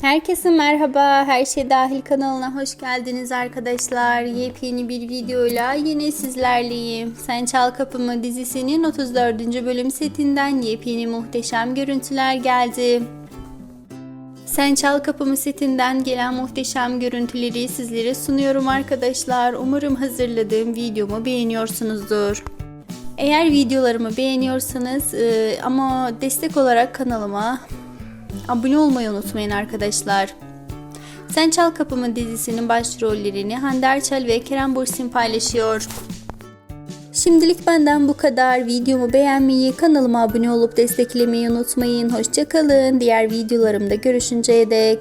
Herkese merhaba, Her Şey Dahil kanalına hoş geldiniz arkadaşlar. Yepyeni bir videoyla yine sizlerleyim. Sen Çal Kapımı dizisinin 34. bölüm setinden yepyeni muhteşem görüntüler geldi. Sen Çal Kapımı setinden gelen muhteşem görüntüleri sizlere sunuyorum arkadaşlar. Umarım hazırladığım videomu beğeniyorsunuzdur. Eğer videolarımı beğeniyorsanız e, ama destek olarak kanalıma Abone olmayı unutmayın arkadaşlar. Sen Çal Kapımı dizisinin başrollerini Hande Erçel ve Kerem Bursin paylaşıyor. Şimdilik benden bu kadar. Videomu beğenmeyi, kanalıma abone olup desteklemeyi unutmayın. Hoşçakalın. Diğer videolarımda görüşünceye dek.